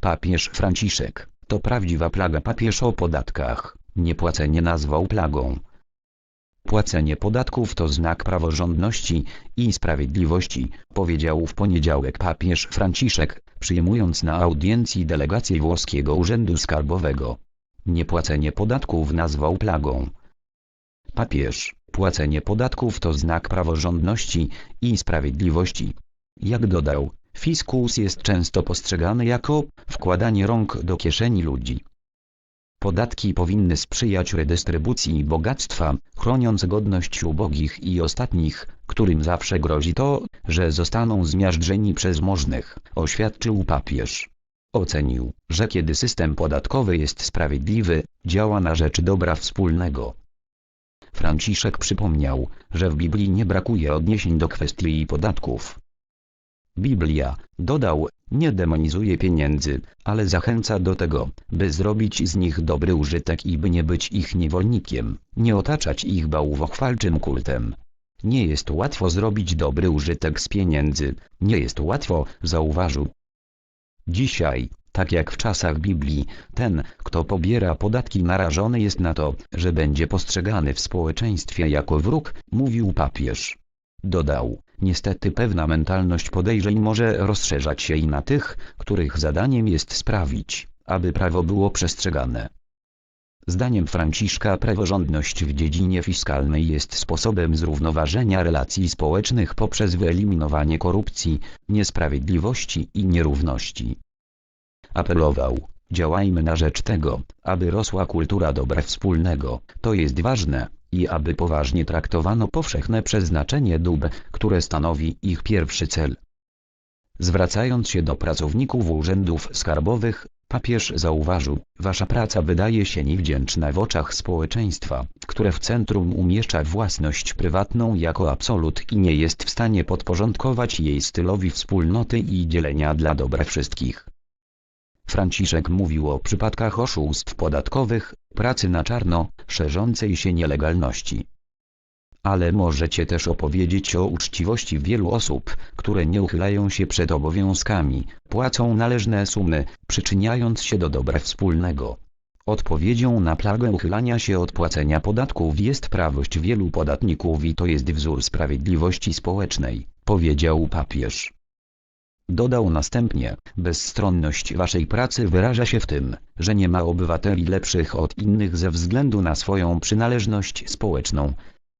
Papież Franciszek, to prawdziwa plaga papież o podatkach, niepłacenie nazwał plagą. Płacenie podatków to znak praworządności i sprawiedliwości, powiedział w poniedziałek papież Franciszek, przyjmując na audiencji delegację włoskiego Urzędu Skarbowego. Niepłacenie podatków nazwał plagą. Papież, płacenie podatków to znak praworządności i sprawiedliwości. Jak dodał, fiskus jest często postrzegany jako wkładanie rąk do kieszeni ludzi. Podatki powinny sprzyjać redystrybucji bogactwa, chroniąc godność ubogich i ostatnich, którym zawsze grozi to, że zostaną zmiażdżeni przez możnych, oświadczył papież. Ocenił, że kiedy system podatkowy jest sprawiedliwy, działa na rzecz dobra wspólnego. Franciszek przypomniał, że w Biblii nie brakuje odniesień do kwestii podatków. Biblia, dodał, nie demonizuje pieniędzy, ale zachęca do tego, by zrobić z nich dobry użytek i by nie być ich niewolnikiem, nie otaczać ich bałwochwalczym kultem. Nie jest łatwo zrobić dobry użytek z pieniędzy, nie jest łatwo, zauważył. Dzisiaj, tak jak w czasach Biblii, ten, kto pobiera podatki narażony jest na to, że będzie postrzegany w społeczeństwie jako wróg, mówił papież. Dodał, niestety pewna mentalność podejrzeń może rozszerzać się i na tych, których zadaniem jest sprawić, aby prawo było przestrzegane. Zdaniem Franciszka praworządność w dziedzinie fiskalnej jest sposobem zrównoważenia relacji społecznych poprzez wyeliminowanie korupcji, niesprawiedliwości i nierówności. Apelował, działajmy na rzecz tego, aby rosła kultura dobra wspólnego, to jest ważne, i aby poważnie traktowano powszechne przeznaczenie dóbr, które stanowi ich pierwszy cel. Zwracając się do pracowników urzędów skarbowych, papież zauważył, wasza praca wydaje się niewdzięczna w oczach społeczeństwa, które w centrum umieszcza własność prywatną jako absolut i nie jest w stanie podporządkować jej stylowi wspólnoty i dzielenia dla dobra wszystkich. Franciszek mówił o przypadkach oszustw podatkowych, pracy na czarno, szerzącej się nielegalności. Ale możecie też opowiedzieć o uczciwości wielu osób, które nie uchylają się przed obowiązkami, płacą należne sumy, przyczyniając się do dobra wspólnego. Odpowiedzią na plagę uchylania się od płacenia podatków jest prawość wielu podatników i to jest wzór sprawiedliwości społecznej, powiedział papież. Dodał następnie, bezstronność waszej pracy wyraża się w tym, że nie ma obywateli lepszych od innych ze względu na swoją przynależność społeczną,